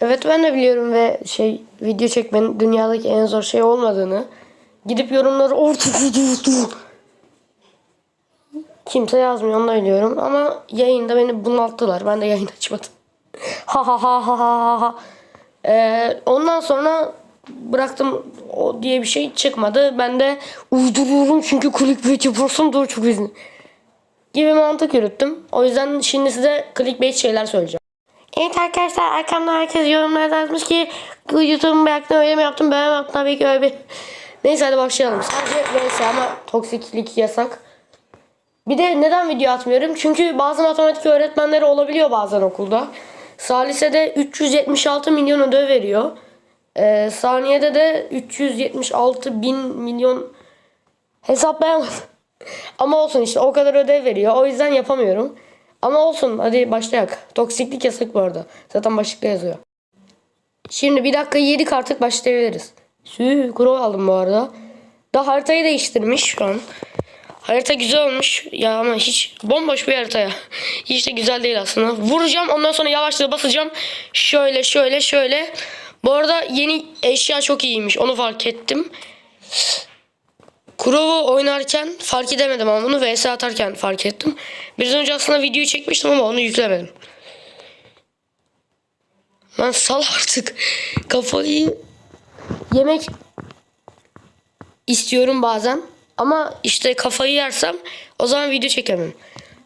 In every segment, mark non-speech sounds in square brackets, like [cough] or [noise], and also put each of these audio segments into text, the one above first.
Evet ben de biliyorum ve şey video çekmenin dünyadaki en zor şey olmadığını. Gidip yorumları orta video Kimse yazmıyor onu da biliyorum ama yayında beni bunalttılar. Ben de yayın açmadım. [laughs] ha ha ha ha ha ha. Ee, ondan sonra bıraktım o diye bir şey çıkmadı. Ben de uyduruyorum çünkü clickbait yaparsam daha çok izin. Gibi mantık yürüttüm. O yüzden şimdi size clickbait şeyler söyleyeceğim. Evet arkadaşlar arkamda herkes yorumlarda yazmış ki YouTube'umu bıraktım öyle mi yaptım böyle mi yaptım tabii ki öyle bir. Neyse hadi başlayalım. Sadece vs ama toksiklik yasak. Bir de neden video atmıyorum? Çünkü bazı matematik öğretmenleri olabiliyor bazen okulda. Salise'de 376 milyon ödev veriyor. Ee, saniyede de 376 bin milyon hesaplayamadım. [laughs] Ama olsun işte o kadar ödev veriyor. O yüzden yapamıyorum. Ama olsun hadi başlayak. Toksiklik yasak bu arada. Zaten başlıkta yazıyor. Şimdi bir dakika yedik artık başlayabiliriz. Sü kuro aldım bu arada. Da haritayı değiştirmiş şu an. Harita güzel olmuş. Ya ama hiç bomboş bir harita ya. Hiç de güzel değil aslında. Vuracağım ondan sonra yavaşça basacağım. Şöyle şöyle şöyle. Bu arada yeni eşya çok iyiymiş. Onu fark ettim. Kurov'u oynarken fark edemedim ama bunu vs atarken fark ettim. Biraz önce aslında videoyu çekmiştim ama onu yüklemedim. Lan sal artık. Kafayı yemek istiyorum bazen. Ama işte kafayı yersem o zaman video çekemem.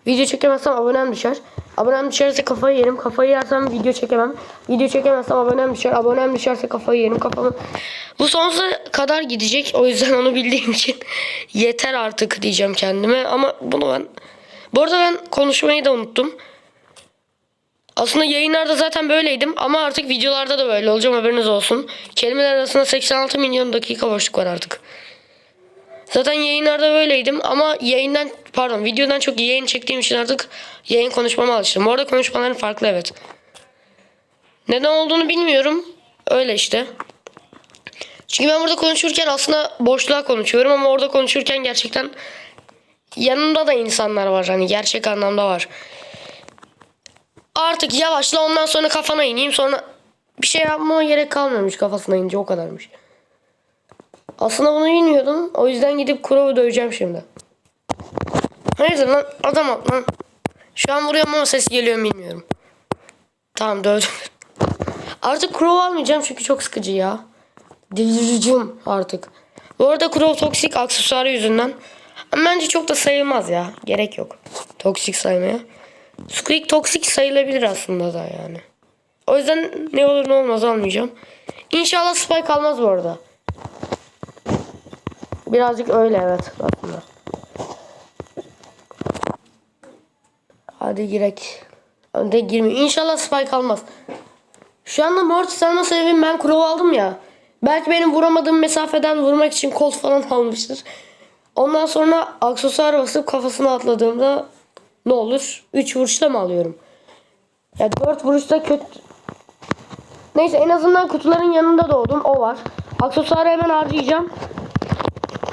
Video çekemezsem abonem düşer. Abonem düşerse kafayı yerim. Kafayı yersem video çekemem. Video çekemezsem abonem düşer. Abonem düşerse kafayı yerim. Kafamı... Bu sonsuza kadar gidecek. O yüzden onu bildiğim için [laughs] yeter artık diyeceğim kendime. Ama bunu ben... Bu arada ben konuşmayı da unuttum. Aslında yayınlarda zaten böyleydim ama artık videolarda da böyle olacağım haberiniz olsun. Kelimeler arasında 86 milyon dakika boşluk var artık. Zaten yayınlarda böyleydim ama yayından pardon videodan çok yayın çektiğim için artık yayın konuşmama alıştım. Orada konuşmaların farklı evet. Neden olduğunu bilmiyorum. Öyle işte. Çünkü ben burada konuşurken aslında boşluğa konuşuyorum ama orada konuşurken gerçekten yanımda da insanlar var hani gerçek anlamda var. Artık yavaşla ondan sonra kafana ineyim sonra bir şey yapmama gerek kalmıyormuş kafasına inince o kadarmış. Aslında bunu bilmiyordum. O yüzden gidip Kurov'u döveceğim şimdi. Hayırdır lan adam ol lan. Şu an vuruyorum ama ses geliyor bilmiyorum. Tamam dövdüm. Artık Kurov almayacağım çünkü çok sıkıcı ya. Delireceğim artık. Bu arada Kurov toksik aksesuarı yüzünden. Ama bence çok da sayılmaz ya. Gerek yok. Toksik saymaya. Squeak toksik sayılabilir aslında da yani. O yüzden ne olur ne olmaz almayacağım. İnşallah spike almaz bu arada. Birazcık öyle evet aslında. Hadi girek. Önde girmiyor. İnşallah spike almaz. Şu anda Mortis alma sebebim ben Crow aldım ya. Belki benim vuramadığım mesafeden vurmak için Colt falan [laughs] almıştır. Ondan sonra aksesuar basıp kafasına atladığımda ne olur? 3 vuruşta mı alıyorum? Ya 4 vuruşta kötü. Neyse en azından kutuların yanında doğdum. O var. Aksesuarı hemen harcayacağım.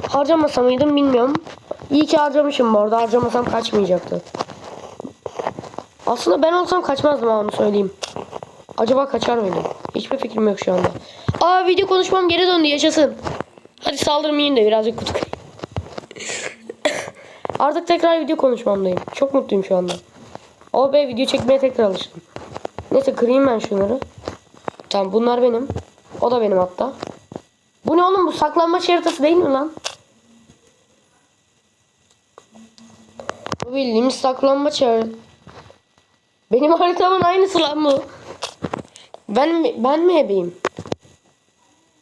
Harcamasa mıydım bilmiyorum. İyi ki harcamışım bu arada. Harcamasam kaçmayacaktı. Aslında ben olsam kaçmazdım onu söyleyeyim. Acaba kaçar mıydım? Hiçbir fikrim yok şu anda. Aa video konuşmam geri döndü yaşasın. Hadi saldırmayayım da birazcık kutu. [coughs] Artık tekrar video konuşmamdayım. Çok mutluyum şu anda. O be video çekmeye tekrar alıştım. Neyse kırayım ben şunları. Tamam bunlar benim. O da benim hatta. Bu ne oğlum bu saklanma haritası değil mi lan? Bu bildiğimiz saklanmaç haritası. Benim haritamın aynısı lan bu. Ben mi, ben mi ebeyim?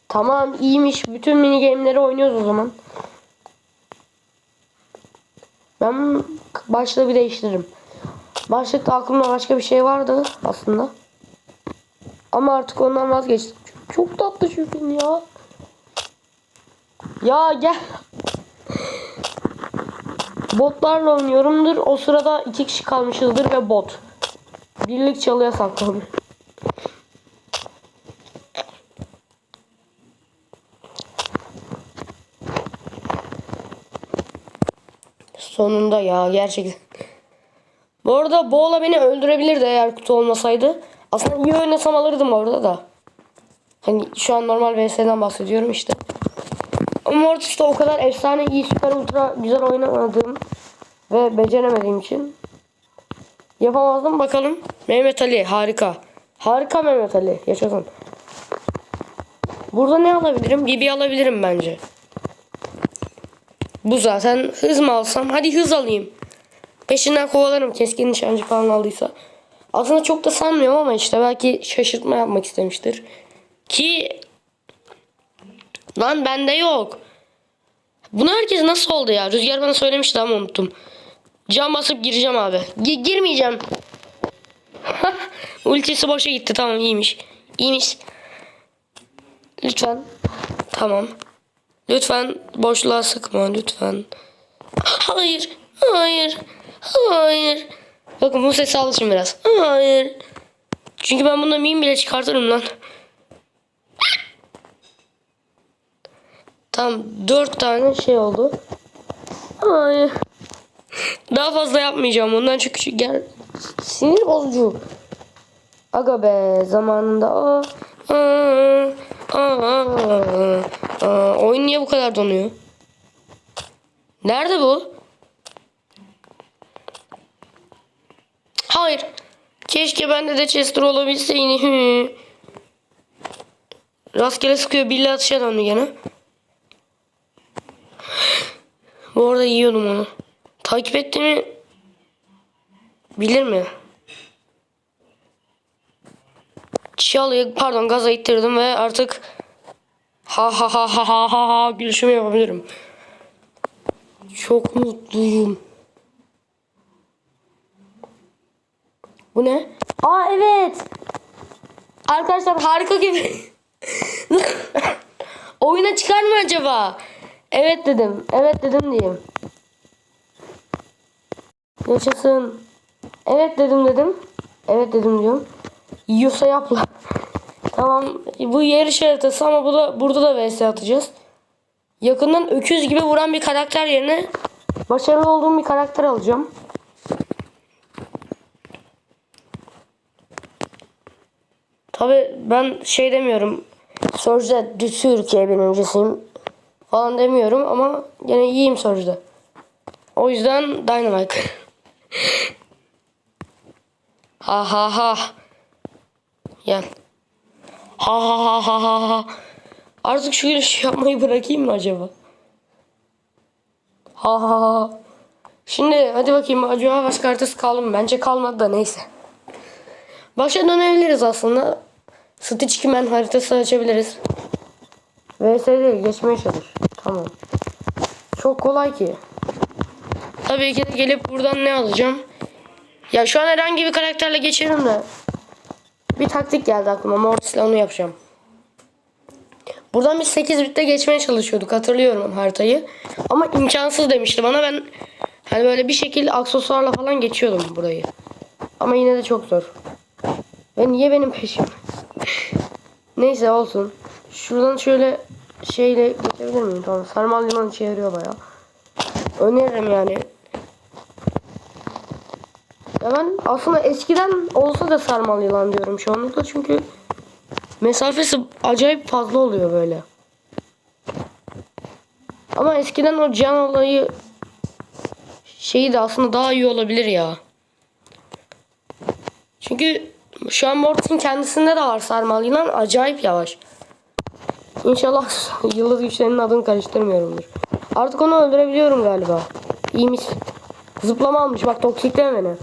Tamam iyiymiş. Bütün mini game'leri oynuyoruz o zaman. Ben başlığı bir değiştiririm. Başlıkta aklımda başka bir şey vardı aslında. Ama artık ondan vazgeçtim. Çok tatlı şu ya. Ya gel. Botlarla oynuyorumdur. O sırada iki kişi kalmışızdır ve bot. Birlik çalıya saklanıyor. Sonunda ya gerçekten. Bu arada Boğla beni öldürebilirdi eğer kutu olmasaydı. Aslında iyi oynasam alırdım orada da. Hani şu an normal VS'den bahsediyorum işte. Ama Mortis'te o kadar efsane iyi süper ultra güzel oynamadığım ve beceremediğim için yapamazdım. Bakalım. Mehmet Ali harika. Harika Mehmet Ali. Yaşasın. Burada ne alabilirim? Bibi alabilirim bence. Bu zaten hız mı alsam? Hadi hız alayım. Peşinden kovalarım keskin nişancı falan aldıysa. Aslında çok da sanmıyorum ama işte belki şaşırtma yapmak istemiştir. Ki lan bende yok. Bunu herkes nasıl oldu ya? Rüzgar bana söylemişti ama unuttum. Cam basıp gireceğim abi. Gi- girmeyeceğim. [laughs] Ultisi boşa gitti. Tamam iyiymiş. İyiymiş. Lütfen. Tamam. Lütfen boşluğa sıkma lütfen. Hayır. Hayır. Hayır. Bakın bu sesi alışın biraz. Hayır. Çünkü ben bunda meme bile çıkartırım lan. Tam dört tane şey oldu. Hayır. Daha fazla yapmayacağım ondan çünkü gel sinir bozucu. Aga be zamanında aa, aa, aa, aa. oyun niye bu kadar donuyor? Nerede bu? Hayır. Keşke bende de Chester olabilseydi. Hı. Rastgele sıkıyor. Billy atışa döndü gene. Bu arada yiyordum onu. Takip ettiğimi bilir mi? Çalıyı pardon gaza ittirdim ve artık ha ha ha ha ha ha ha gülüşümü yapabilirim. Çok mutluyum. Bu ne? Aa evet. Arkadaşlar harika gibi. [laughs] Oyuna çıkar mı acaba? Evet dedim. Evet dedim diyeyim. Yaşasın. Evet dedim dedim. Evet dedim diyorum. Yiyorsa yapla. tamam. Bu yarış haritası ama bu da burada da vs atacağız. Yakından öküz gibi vuran bir karakter yerine başarılı olduğum bir karakter alacağım. Tabi ben şey demiyorum. Sözde Türkiye birincisiyim falan demiyorum ama gene iyiyim sözde. O yüzden Dynamite. Ha ha ha. Gel. Ha ha ha ha ha ha. Artık şu gülüş yapmayı bırakayım mı acaba? Ha ha ha. Şimdi hadi bakayım acaba başka haritası kaldı mı? Bence kalmadı da neyse. Başa dönebiliriz aslında. Stitch Kimen haritası açabiliriz. VS değil geçmeye çalış. Tamam. Çok kolay ki. Tabii ki de gelip buradan ne alacağım? Ya şu an herhangi bir karakterle geçerim de. Bir taktik geldi aklıma. Mortis'le onu yapacağım. Buradan bir 8 bitte geçmeye çalışıyorduk. Hatırlıyorum haritayı. Ama imkansız demişti bana. Ben hani böyle bir şekilde aksesuarla falan geçiyordum burayı. Ama yine de çok zor. Ve niye benim peşim? [laughs] Neyse olsun. Şuradan şöyle şeyle geçebilir miyim? Tamam. Sarmal liman işe yarıyor baya. Öneririm yani. Ya ben aslında eskiden olsa da sarmal yılan diyorum şu anlıkla çünkü mesafesi acayip fazla oluyor böyle. Ama eskiden o can olayı şeyi de aslında daha iyi olabilir ya. Çünkü şu an Mortis'in kendisinde de var sarmal yılan acayip yavaş. İnşallah [laughs] yıldız güçlerinin adını karıştırmıyorumdur. Artık onu öldürebiliyorum galiba. İyiymiş. Zıplama almış bak toksikleme beni.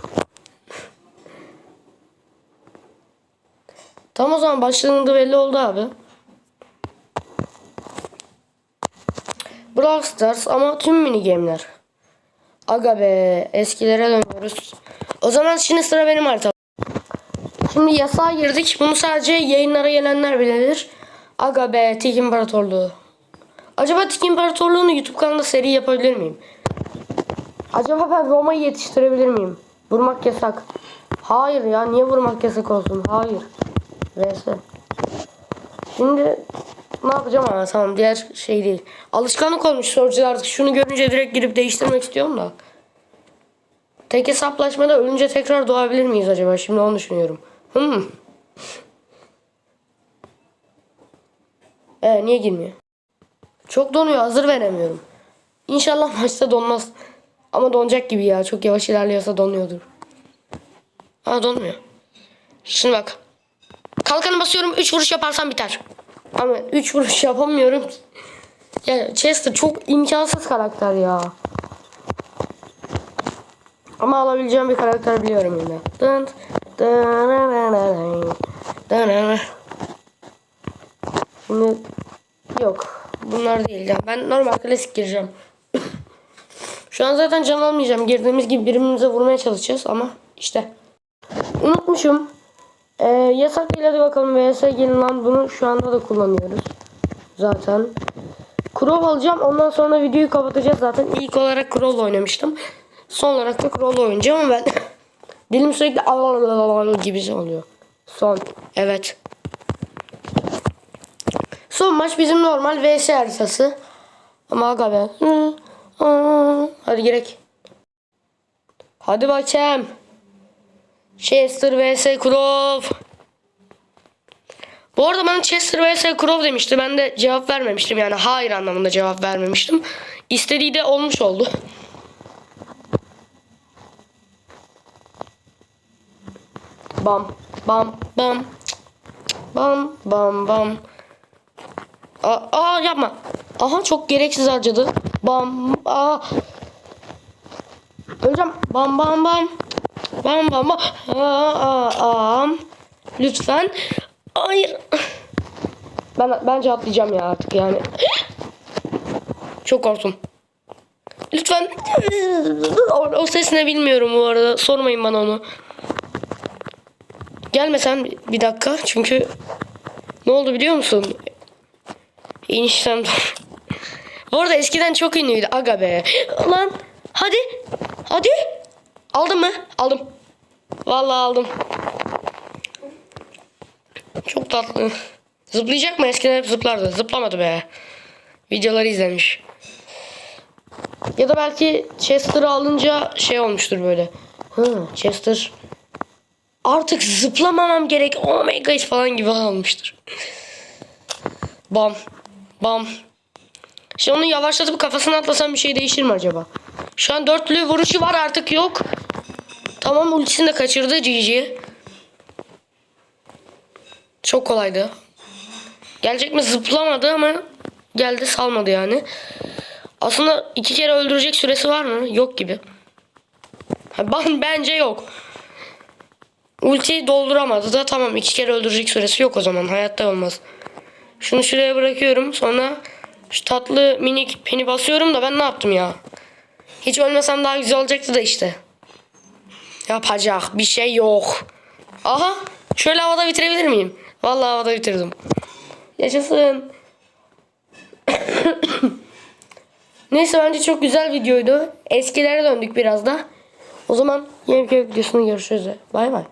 Tam o zaman başlığında belli oldu abi. Brawl Stars ama tüm mini game'ler. Aga be eskilere dönüyoruz. O zaman şimdi sıra benim haritam. Şimdi yasağa girdik. Bunu sadece yayınlara gelenler bilir. Aga be Tik İmparatorluğu. Acaba Tik İmparatorluğu'nu YouTube kanalında seri yapabilir miyim? Acaba ben Roma'yı yetiştirebilir miyim? Vurmak yasak. Hayır ya niye vurmak yasak olsun? Hayır. VS. Şimdi ne yapacağım ama tamam diğer şey değil. Alışkanlık olmuş sorucular artık şunu görünce direkt girip değiştirmek istiyorum da. Tek hesaplaşmada ölünce tekrar doğabilir miyiz acaba? Şimdi onu düşünüyorum. Hmm. Ee niye girmiyor? Çok donuyor. Hazır veremiyorum. İnşallah [laughs] maçta donmaz. Ama donacak gibi ya. Çok yavaş ilerliyorsa donuyordur. Aa donmuyor. Şimdi bak. Kalkanı basıyorum. 3 vuruş yaparsam biter. Ama 3 vuruş yapamıyorum. Ya Chester çok imkansız karakter ya. Ama alabileceğim bir karakter biliyorum yine. Dın, Şimdi yok. Bunlar değil. Ben normal klasik gireceğim. [coughs] Şu an zaten can almayacağım. Girdiğimiz gibi birbirimize vurmaya çalışacağız ama işte. Unutmuşum. Ee, yasak değil bakalım VS gelin lan bunu şu anda da kullanıyoruz. Zaten. Crow alacağım. Ondan sonra videoyu kapatacağız zaten. İlk olarak Crow'la oynamıştım. Son olarak da Crow'la oynayacağım ama ben [laughs] dilim sürekli al gibi oluyor. Son. Evet. Son maç bizim normal VS haritası. Ama aga be. Hadi gerek. Hadi bakayım. Chester vs Crow. Bu arada bana Chester vs Crow demişti. Ben de cevap vermemiştim. Yani hayır anlamında cevap vermemiştim. İstediği de olmuş oldu. Bam bam bam. Bam bam bam. Aa, aa yapma. Aha çok gereksiz harcadı. Bam aa. Öleceğim. Bam bam bam. Bam bam bam. Am. Lütfen. Hayır. Ben bence atlayacağım ya artık yani. Çok korktum. Lütfen. O, o ses ne bilmiyorum bu arada. Sormayın bana onu. Gelmesen bir dakika çünkü ne oldu biliyor musun? İnişten Bu arada eskiden çok ünlüydü aga be. Lan hadi. Hadi. Aldın mı? Aldım. Vallahi aldım. Çok tatlı. Zıplayacak mı? Eskiden hep zıplardı. Zıplamadı be. Videoları izlemiş. Ya da belki Chester'ı alınca şey olmuştur böyle. Hı, Chester artık zıplamamam gerek. Oh my god falan gibi almıştır. Bam. Bam. Şimdi onu yavaşlatıp kafasına atlasam bir şey değişir mi acaba? Şu an dörtlü vuruşu var artık yok. Tamam ultisini de kaçırdı GG. Çok kolaydı. Gelecek mi zıplamadı ama geldi salmadı yani. Aslında iki kere öldürecek süresi var mı? Yok gibi. Ben bence yok. Ultiyi dolduramadı da tamam iki kere öldürecek süresi yok o zaman hayatta olmaz. Şunu şuraya bırakıyorum sonra şu tatlı minik peni basıyorum da ben ne yaptım ya? Hiç ölmesem daha güzel olacaktı da işte. Yapacak bir şey yok. Aha şöyle havada bitirebilir miyim? Vallahi havada bitirdim. Yaşasın. [coughs] Neyse bence çok güzel videoydu. Eskilere döndük biraz da. O zaman yeni bir videosunda görüşürüz. Bay bay.